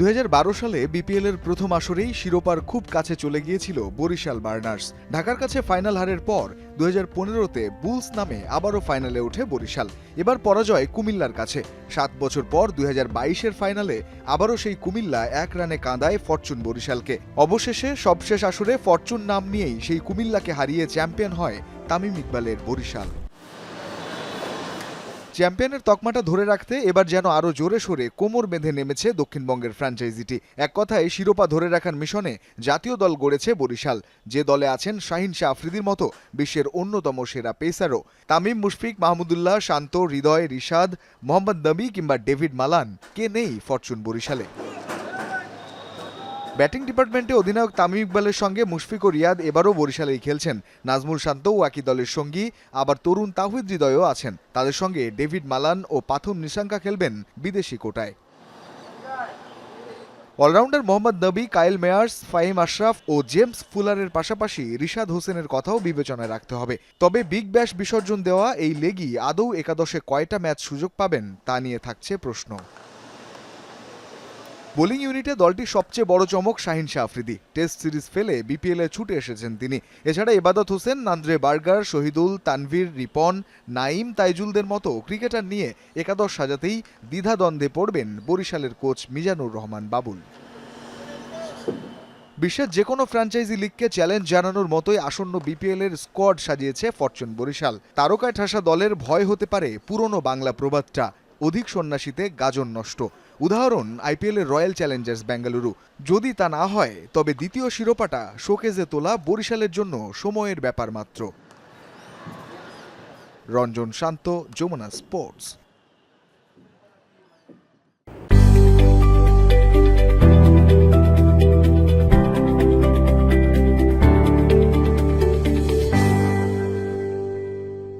দুই হাজার বারো সালে বিপিএল এর প্রথম আসরেই শিরোপার খুব কাছে চলে গিয়েছিল বরিশাল বার্নার্স ঢাকার কাছে ফাইনাল হারের পর দু হাজার পনেরোতে বুলস নামে আবারও ফাইনালে ওঠে বরিশাল। এবার পরাজয় কুমিল্লার কাছে। সাত বছর পর দুই হাজার বাইশের ফাইনালে আবারও সেই কুমিল্লা এক রানে কাঁদায় ফরচুন বরিশালকে। অবশেষে সবশেষ আসরে ফরচুন নাম নিয়েই সেই কুমিল্লাকে হারিয়ে চ্যাম্পিয়ন হয় তামিম ইকবালের বরিশাল। চ্যাম্পিয়নের তকমাটা ধরে রাখতে এবার যেন আরও জোরে সোরে কোমর বেঁধে নেমেছে দক্ষিণবঙ্গের ফ্র্যাঞ্চাইজিটি। এক কথায় শিরোপা ধরে রাখার মিশনে জাতীয় দল গড়েছে বরিশাল। যে দলে আছেন শাহিন শাহ আফ্রিদির মতো বিশ্বের অন্যতম সেরা পেসারও। তামিম মুশফিক, মাহমুদুল্লাহ, শান্ত, হৃদয়, রিশাদ, মোহাম্মদ নবী কিংবা ডেভিড মালান। কে নেই ফরচুন বরিশালে? ব্যাটিং ডিপার্টমেন্টে অধিনায়ক তামিম ইকবালের সঙ্গে মুশফিক ও রিয়াদ এবারও বরিশালেই খেলছেন। নাজমুল শান্তও একই দলের সঙ্গী, আবার তরুণ তাহিদ হৃদয়ও আছেন। তাদের সঙ্গে ডেভিড মালান ও পাথুন নিশাঙ্কা খেলবেন বিদেশি কোটায়। Allrounder Mohammad Nabi, Kyle Mayers, Fahim Ashraf ও জেমস ফুলারের পাশাপাশি রিশাদ হোসেনের কথাও বিবেচনায় রাখতে হবে। তবে বিগ ব্যাশ বিসর্জন দেওয়া এই লেগই আদৌ একাদশে কয়টা ম্যাচ সুযোগ পাবেন তা নিয়ে থাকছে প্রশ্ন। বোলিং ইউনিটে দলটির সবচেয়ে বড় চমক শাহিন শাহ আফ্রিদি। টেস্ট সিরিজ ফেলে বিপিএলে ছুটে এসেছেন তিনি। এছাড়া ইবাদত হোসেন, নান্দ্রে বার্গার, শহীদুল, তানভীর, রিপন নাইম তাইজুলদের মতো ক্রিকেটার নিয়ে একাদশ সাজাতেই দ্বিধাদ্বন্দ্বে পড়বেন বরিশালের কোচ মিজানুর রহমান বাবুল। বিশ্বের যে কোনো ফ্র্যাঞ্চাইজি লিগকে চ্যালেঞ্জ জানানোর মতোই আসন্ন বিপিএল এর স্কোয়াড সাজিয়েছে ফরচুন বরিশাল। তারকায় ঠাসা দলের ভয় হতে পারে পুরনো বাংলা প্রবাদটা। অধিক সন্ন্যাসীতে গাজন নষ্ট। উদাহরণ আইপিএলের রয়্যাল চ্যালেঞ্জার্স বেঙ্গালুরু। যদি তা না হয়, তবে দ্বিতীয় শিরোপাটা শোকেজে তোলা বরিশালের জন্য সময়ের ব্যাপার মাত্র। রঞ্জন শান্ত, যমুনা স্পোর্টস।